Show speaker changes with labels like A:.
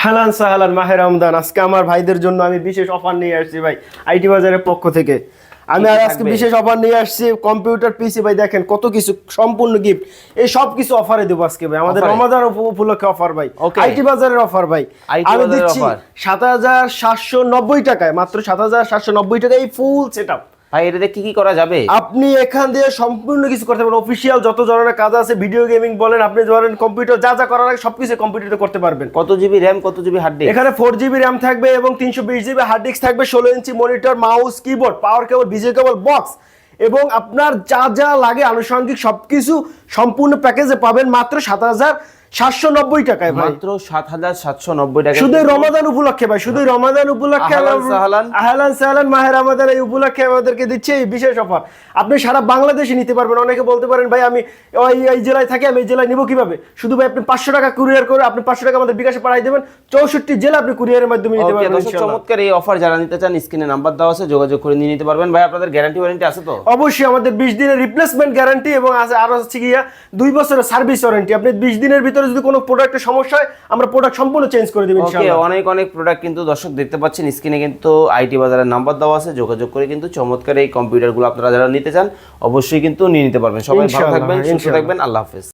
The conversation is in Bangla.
A: হালান সাহালান মাহের রমদান আজকে আমার ভাইদের জন্য আমি বিশেষ অফার নিয়ে আসছি ভাই আইটি বাজারের পক্ষ থেকে। আমি আর আজকে বিশেষ অফার নিয়ে আসছি কম্পিউটার পিসি ভাই দেখেন কত কিছু সম্পূর্ণ গিফট এই সব কিছু অফারে দেবো আজকে ভাই আমাদের? রমাদান উপলক্ষে অফার ভাই। আইটি বাজারের অফার ভাই। আমি দিচ্ছি সাত হাজার সাতশো নব্বই টাকায় মাত্র সাত হাজার সাতশো নব্বই টাকায় এই ফুল সেট
B: ভাই এটাতে কি কি করা যাবে?
A: আপনি এখান দিয়ে সম্পূর্ণ কিছু করতে পারবেন। অফিসিয়াল যত ধরনের কাজ আছে ভিডিও গেমিং বলেন আপনি ধরেন কম্পিউটার যা যা করার লাগে সবকিছু কম্পিউটারে করতে পারবেন।
B: কত জিবি র্যাম কত জিবি হার্ড ডিস্ক
A: এখানে ফোর জিবি র্যাম থাকবে এবং তিনশো বিশ জিবি হার্ড ডিস্ক থাকবে ষোলো inch monitor mouse keyboard power cable VGA cable box এবং আপনার যা যা লাগে আনুষঙ্গিক সবকিছু সম্পূর্ণ প্যাকেজে পাবেন মাত্র সাত হাজার সাতশো নব্বই টাকায়
B: মাত্র সাত হাজার সাতশো নব্বই টাকা
A: শুধু রমাদান উপলক্ষে ভাই শুধু রমাদান উপলক্ষে
B: আহলান সাহলান।
A: মাহের আমাদের এই উপলক্ষে আমাদেরকে দিচ্ছে এই বিশেষ অফার। আপনি সারা বাংলাদেশে নিতে পারবেন অনেকে বলতে পারেন ভাই আমি ওই এই জেলায় থাকি আমি এই জেলায় নিব কীভাবে? শুধু ভাই আপনি পাঁচশো টাকা কুরিয়ার করে আপনি পাঁচশো টাকা আমাদের বিকাশে পাঠাই দেবেন। চৌষট্টি জেলা আপনি কুরিয়ারের মাধ্যমে নিতে পারবেন
B: চমৎকার এই অফার যারা নিতে চান স্ক্রিনে নাম্বার দেওয়া আছে যোগাযোগ করে নিয়ে নিতে পারবেন। ভাই আপনাদের গ্যারান্টি ওয়ারেন্টি আছে তো?
A: অবশ্যই আমাদের বিশ দিনের রিপ্লেসমেন্ট গ্যারান্টি এবং আছে আরও হচ্ছে গিয়া দুই বছরের সার্ভিস ওয়ারেন্টি আপনি বিশ দিনের ভিতরে যদি কোনো প্রোডাক্টের সমস্যা হয় আমরা প্রোডাক্ট সম্পূর্ণ চেঞ্জ করে দেবেন
B: ওকে
A: ইনশাআল্লাহ।
B: অনেক অনেক প্রোডাক্ট কিন্তু দর্শক দেখতে পাচ্ছেন। স্ক্রিনে কিন্তু আইটি বাজারের নাম্বার দেওয়া আছে। যোগাযোগ করে কিন্তু চমৎকার এই কম্পিউটারগুলো আপনারা যারা নিতে চান অবশ্যই কিন্তু নিয়ে নিতে পারবেন। সবাই ভালো থাকবেন সুস্থ থাকবেন। আল্লাহ হাফেজ।